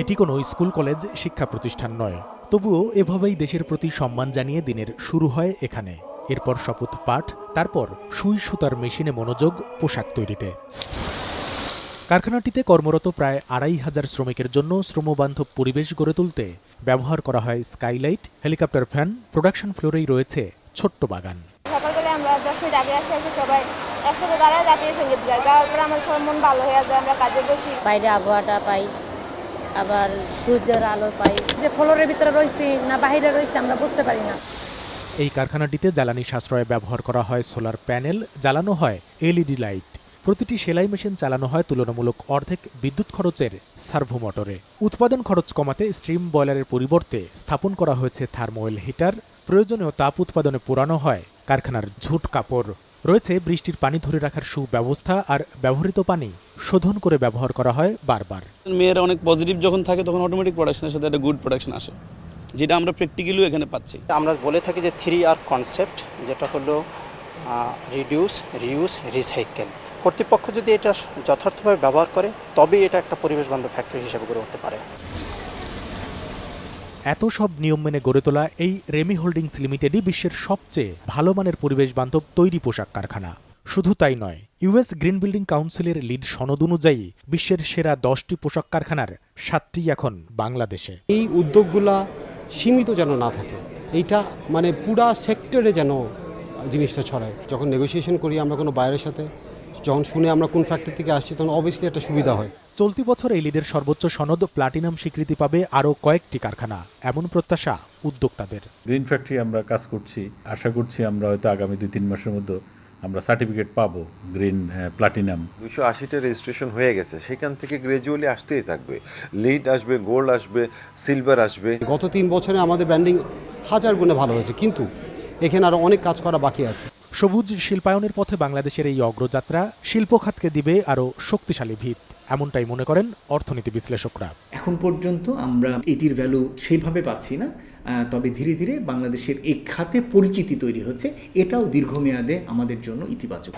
এটি কোনো school college শিক্ষা প্রতিষ্ঠান নয়। তবুও এভাবেই দেশের প্রতি সম্মান জানিয়ে দিনের শুরু হয় এখানে। এরপর শপথ পাঠ তারপর সুই সুতার মেশিনে মনোযোগ পোশাক তৈরিতে। কারখানাটিতে কর্মরত প্রায় আড়াই হাজার শ্রমিকের জন্য শ্রমবান্ধব পরিবেশ গড়ে তুলতে ব্যবহার করা হয় স্কাইলাইট হেলিকপ্টার ফ্যান প্রোডাকশন ফ্লোরেই রয়েছে ছোট্ট বাগান। সকালবেলা আমরা দশ মিনিট আগে আসে সবাই একসাথে দাঁড়ায় জাতীয় সংগীত গাই গাওয়ার পরে আমাদের সবার মন ভালো হয়ে যায় আমরা কাজে বসি। বাইরে আবহাওয়াটা পাই। আবার সূর্যের আলো পাই। যে ফ্লোরের ভিতরে রয়েছি না বাইরে রয়েছি, আমরা বুঝতে পারি না। এই কারখানাটিতে জ্বালানি সাশ্রয়ে ব্যবহার করা হয় সোলার প্যানেল, জ্বালানো হয় এলইডি লাইট। প্রতিটি সেলাই মেশিন চালানো হয় তুলনামূলক অর্ধেক বিদ্যুৎ খরচের সার্ভো মোটরে উৎপাদন খরচ কমাতে স্ট্রিম বয়লারের পরিবর্তে স্থাপন করা হয়েছে থার্মোয়েল হিটার। প্রয়োজনীয় তাপ উৎপাদনে পোড়ানো হয় কারখানার ঝুট কাপড়। রয়েছে বৃষ্টির পানি ধরে রাখার সুব্যবস্থা আর ব্যবহৃত পানি শোধন করে ব্যবহার করা হয় বারবার। মেয়েরা অনেক পজিটিভ যখন থাকে তখন অটোমেটিক প্রোডাকশনের সাথে একটা গুড প্রোডাকশন আসে যেটা আমরা প্র্যাকটিক্যালিও এখানে পাচ্ছি। আমরা বলে থাকি যে থ্রি আর কনসেপ্ট যেটা হলো রিডিউস রিউজ রিসাইকেল কর্তৃপক্ষ যদি এটা যথার্থভাবে ব্যবহার করে তবেই এটা একটা পরিবেশ বান্ধব ফ্যাক্টরি হিসেবে গড়ে উঠতে পারে। এত সব নিয়ম মেনে গড়ে তোলা এই রেমি হোল্ডিংস লিমিটেডই বিশ্বের সবচেয়ে ভালো মানের পরিবেশ বান্ধব তৈরি পোশাক কারখানা। শুধু তাই নয় ইউএস গ্রিন বিল্ডিং কাউন্সিলের লিড সনদ অনুযায়ী বিশ্বের সেরা দশটি পোশাক কারখানার সাতটি এখন বাংলাদেশে। এই উদ্যোগগুলা সীমিত যেন না থাকে, এইটা মানে পুরা সেক্টরে যেন জিনিসটা ছড়ায়। যখন নেগোসিয়েশন করি আমরা কোনো বাইরের সাথে, যখন শুনে আমরা কোন ফ্যাক্টরি থেকে আসছি, তখন অবভিয়াসলি একটা সুবিধা হয়। চলতি বছর এই লিডের সর্বোচ্চ সনদ প্লাটিনাম স্বীকৃতি পাবে আরও কয়েকটি কারখানা এমন প্রত্যাশা উদ্যোক্তাদের। গ্রিন ফ্যাক্টরি আমরা কাজ করছি আশা করছি আমরা হয়তো আগামী দুই তিন মাসের মধ্যে আমরা সার্টিফিকেট পাবো গ্রিন প্লাটিনাম। দুশো আশিটা রেজিস্ট্রেশন হয়ে গেছে সেখান থেকে গ্রাজুয়ালি আসতেই থাকবে। লিড আসবে গোল্ড আসবে সিলভার আসবে। গত তিন বছরে আমাদের ব্র্যান্ডিং হাজার গুণে ভালো হয়েছে কিন্তু এখানে আরও অনেক কাজ করা বাকি আছে। সবুজ শিল্পায়নের পথে বাংলাদেশের এই অগ্রযাত্রা শিল্পখাতকে দিবে আরও শক্তিশালী ভিত। এমনটাই মনে করেন অর্থনীতি বিশ্লেষকরা। এখন পর্যন্ত আমরা এটির ভ্যালু সেইভাবে পাচ্ছি না আহ, তবে ধীরে ধীরে বাংলাদেশের এই খাতে পরিচিতি তৈরি হচ্ছে। এটাও দীর্ঘমেয়াদে আমাদের জন্য ইতিবাচক।